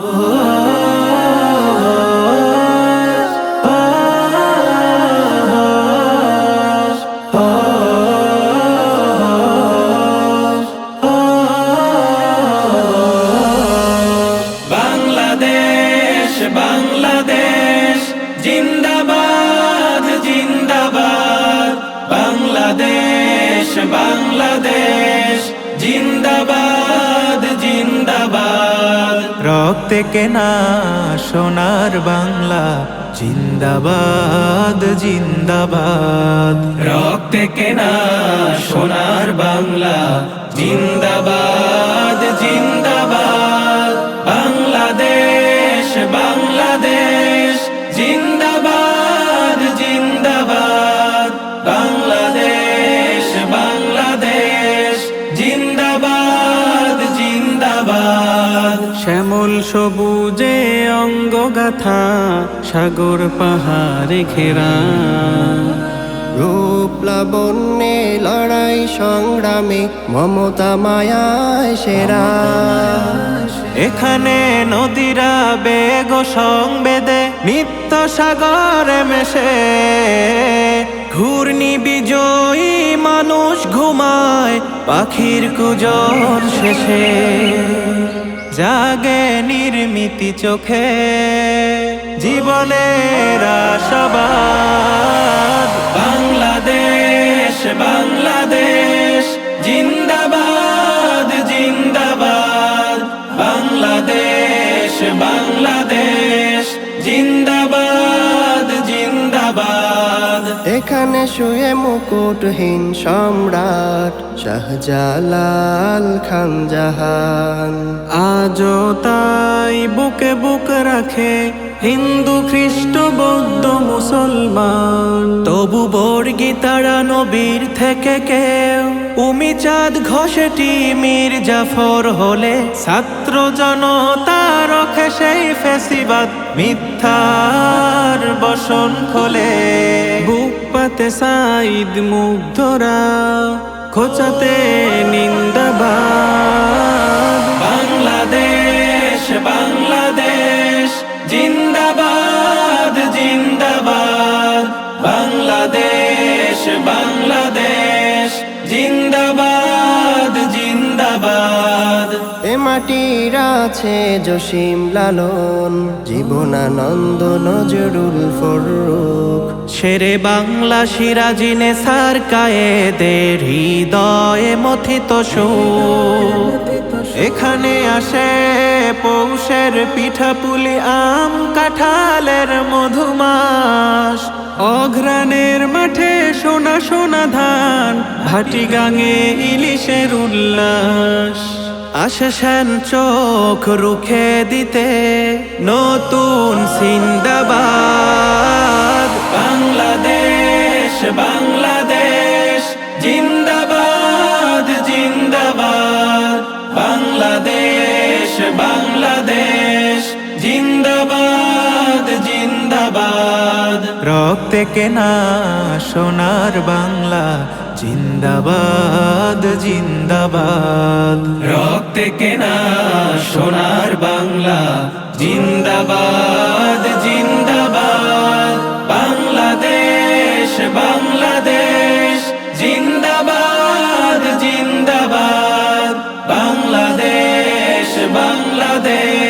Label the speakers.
Speaker 1: বাংলাদেশ বাংলাদেশ জিন্দাবাদ জিন্দাবাদ। বাংলাদেশ বাংলাদেশ।
Speaker 2: রক্তে কেনা সোনার বাংলা জিন্দাবাদ জিন্দাবাদ।
Speaker 1: রক্তে কেনা সোনার বাংলা জিন্দাবাদ
Speaker 2: শ্যামল সবুজে অঙ্গগাথা সাগর পাহাড়ে ঘেরা।
Speaker 3: রূপ লাবণ্যে লড়াই সংগ্রামে মমতা মায়ায় সেরা।
Speaker 2: এখানে নদীরা বেগ সংবেদে নিত্য সাগরে মেশে। ঘূর্ণি বিজয়ী মানুষ ঘুমায় পাখির কুজর শেষে। জাগে নির্মিতি চোখে জীবনের আশাবাদ
Speaker 3: এখানে শুয়ে মুকুটহীন সম্রাট শাহজালাল খান জাহান।
Speaker 2: আজও তাই বুকে বুক রাখে হিন্দু খ্রিস্ট, বৌদ্ধ, মুসলমান। তবু বর্গিতারা নবীর থেকে কেউ। উমি চাঁদ ঘষেটি মীর জাফর হলে ছাত্র জনতা সেই ফেসিবাদ মিথ্যার বসন খোলে। বুক সাইদ মুগ্ধরা, খোঁচাতে নিন্দাবাদ।
Speaker 1: বাংলাদেশ বাংলাদেশ, জিন্দাবাদ জিন্দাবাদ। বাংলাদেশ বাংলাদেশ, জিন্দাবাদ জিন্দাবাদ।
Speaker 3: এ মাটির আছে জসিম লালন জীবনানন্দ নজরুল ফরুক।
Speaker 2: শেরে বাংলা সিরাজিনে সার কায়েদের হৃদয়ে মথিত সুখ এখানে আসে পৌষের পিঠাপুলি আম কাঁঠালের মধুমাস। অঘ্রাণের মাঠে সোনা সোনা ধান ভাটি গাঙে ইলিশের উল্লাস। আসে সেন চোখ রুখে দিতে নতুন সিন্দাবাদ।
Speaker 1: বাংলাদেশ বাংলাদেশ, জিন্দাবাদ জিন্দাবাদ। বাংলাদেশ বাংলাদেশ, জিন্দাবাদ জিন্দাবাদ।
Speaker 2: রক্তে কেনা সোনার বাংলা জিন্দাবাদ জিন্দাবাদ।
Speaker 1: রক্তে কেনা সোনার বাংলা জিন্দাবাদ জিন্দাবাদ। বাংলাদেশ বাংলাদেশ জিন্দাবাদ জিন্দাবাদ। বাংলাদেশ বাংলাদেশ।